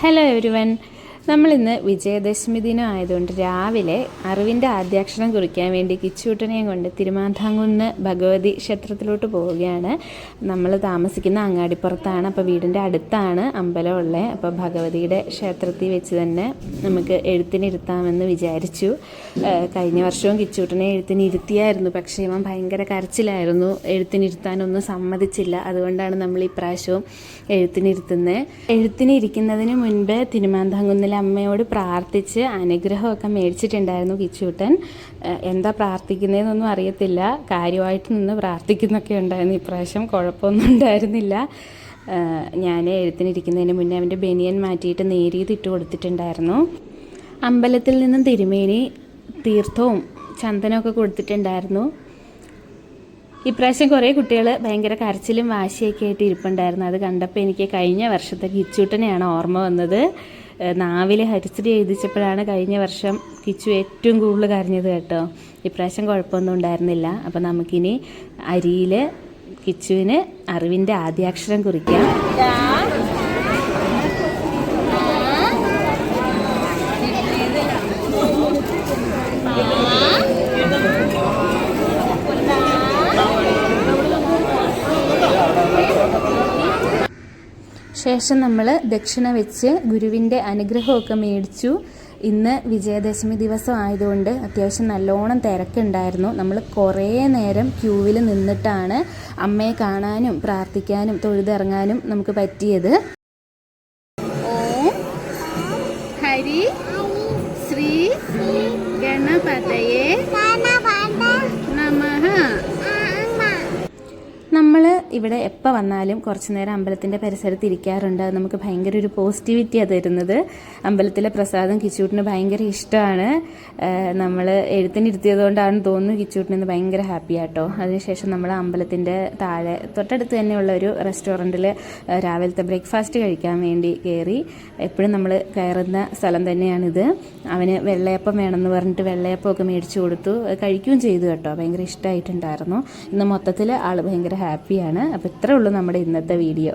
Hello everyone നമ്മളിന്ന് വിജയദശമി ദിനം ആയതുകൊണ്ട് രാവിലെ അറിവിന്റെ ആദ്യാക്ഷരം കുറിക്കാൻ വേണ്ടി കിച്ചൂട്ടനെയും കൊണ്ട് തിരുമാന്താംകുന്ന് ഭഗവതി ക്ഷേത്രത്തിലോട്ട് പോവുകയാണ്. നമ്മൾ താമസിക്കുന്ന അങ്ങാടിപ്പുറത്താണ് അപ്പോൾ വീടിന്റെ അടുത്താണ് അമ്പലം ഉള്ളത് അപ്പോൾ ഭഗവതിയുടെ ക്ഷേത്രത്തിൽ വെച്ച് തന്നെ നമുക്ക് എഴുത്തിനിരുത്താമെന്ന് വിചാരിച്ചു. കഴിഞ്ഞ വർഷവും കിച്ചൂട്ടനെ എഴുത്തിനിരുത്തിയായിരുന്നു പക്ഷേ ഇവൻ ഭയങ്കര കരച്ചിലായിരുന്നു. എഴുത്തിനിരുത്താനൊന്നും സമ്മതിച്ചില്ല. അതുകൊണ്ടാണ് നമ്മൾ ഈ പ്രാവശ്യവും എഴുത്തിനിരുത്തുന്നത് എഴുത്തിനിരിക്കുന്നതിന് മുൻപ് മുൻപ് തിരുമാന്താംകുന്നിലെ അമ്മയോട് പ്രാർത്ഥിച്ച് അനുഗ്രഹമൊക്കെ മേടിച്ചിട്ടുണ്ടായിരുന്നു കിച്ചൂട്ടൻ. എന്താ പ്രാർത്ഥിക്കുന്നതെന്നൊന്നും അറിയത്തില്ല. കാര്യമായിട്ട് നിന്ന് പ്രാർത്ഥിക്കുന്നൊക്കെ ഉണ്ടായിരുന്നു. ഇപ്രാവശ്യം കുഴപ്പമൊന്നും ഉണ്ടായിരുന്നില്ല. ഞാൻ എഴുത്തിനിരിക്കുന്നതിന് മുന്നേ അവന്റെ ബനിയൻ മാറ്റിയിട്ട് നേരിയത് ഇട്ട് കൊടുത്തിട്ടുണ്ടായിരുന്നു. അമ്പലത്തിൽ നിന്നും തിരുമേനി തീർത്ഥവും ചന്ദനമൊക്കെ കൊടുത്തിട്ടുണ്ടായിരുന്നു. ഇപ്രാവശ്യം കുറേ കുട്ടികൾ ഭയങ്കര കരച്ചിലും വാശിയൊക്കെ ആയിട്ട് ഇരിപ്പുണ്ടായിരുന്നു. അത് കണ്ടപ്പോൾ എനിക്ക് കഴിഞ്ഞ വർഷത്തെ കിച്ചൂട്ടനെയാണ് ഓർമ്മ വന്നത്. നാവിൽ ഹരിശ്രീ എഴുതിച്ചപ്പോഴാണ് കഴിഞ്ഞ വർഷം കിച്ചു ഏറ്റവും കൂടുതൽ കരഞ്ഞത് കേട്ടോ. ഇപ്രാവശ്യം കുഴപ്പമൊന്നും ഉണ്ടായിരുന്നില്ല. അപ്പോൾ നമുക്കിനി അരിയിൽ കിച്ചുവിന് അറിവിന്റെ ആദ്യാക്ഷരം കുറിക്കാം. ശേഷം നമ്മൾ ദക്ഷിണ വെച്ച് ഗുരുവിന്റെ അനുഗ്രഹമൊക്കെ മേടിച്ചു. ഇന്ന് വിജയദശമി ദിവസം ആയതുകൊണ്ട് അത്യാവശ്യം നല്ലോണം തിരക്കുണ്ടായിരുന്നു. നമ്മൾ കുറേ നേരം ക്യൂവിൽ നിന്നിട്ടാണ് അമ്മയെ കാണാനും പ്രാർത്ഥിക്കാനും തൊഴുതിറങ്ങാനും നമുക്ക് പറ്റിയത്. ഓം. ഹരി. ശ്രീ ഗണപതയെ. ഇവിടെ എപ്പോൾ വന്നാലും കുറച്ച് നേരം അമ്പലത്തിന്റെ പരിസരത്ത് ഇരിക്കാറുണ്ട്. അത് നമുക്ക് ഭയങ്കര ഒരു പോസിറ്റിവിറ്റിയാണ് തരുന്നത്. അമ്പലത്തിലെ പ്രസാദം കിച്ചൂട്ടിന് ഭയങ്കര ഇഷ്ടമാണ്. നമ്മൾ എഴുത്തിനിരുത്തിയത് കൊണ്ടാണെന്ന് തോന്നുന്നു കിച്ചൂട്ടിന് ഭയങ്കര ഹാപ്പി ആട്ടോ. അതിനുശേഷം നമ്മൾ അമ്പലത്തിന്റെ താഴെ തൊട്ടടുത്ത് തന്നെയുള്ള ഒരു റെസ്റ്റോറന്റിൽ രാവിലത്തെ ബ്രേക്ക്ഫാസ്റ്റ് കഴിക്കാൻ വേണ്ടി കയറി എപ്പോഴും നമ്മൾ കയറുന്ന സ്ഥലം തന്നെയാണിത്. അവന് വെള്ളയപ്പം വേണമെന്ന് പറഞ്ഞിട്ട് വെള്ളയപ്പമൊക്കെ മേടിച്ചു കൊടുത്തു. കഴിക്കുകയും ചെയ്തു കേട്ടോ. ഭയങ്കര ഇഷ്ടമായിട്ടുണ്ടായിരുന്നു ഇന്ന് മൊത്തത്തിൽ ആൾ ഭയങ്കര ഹാപ്പിയാണ് അപ്പോൾ ഇത്രേ ഉള്ളൂ നമ്മുടെ ഇന്നത്തെ വീഡിയോ.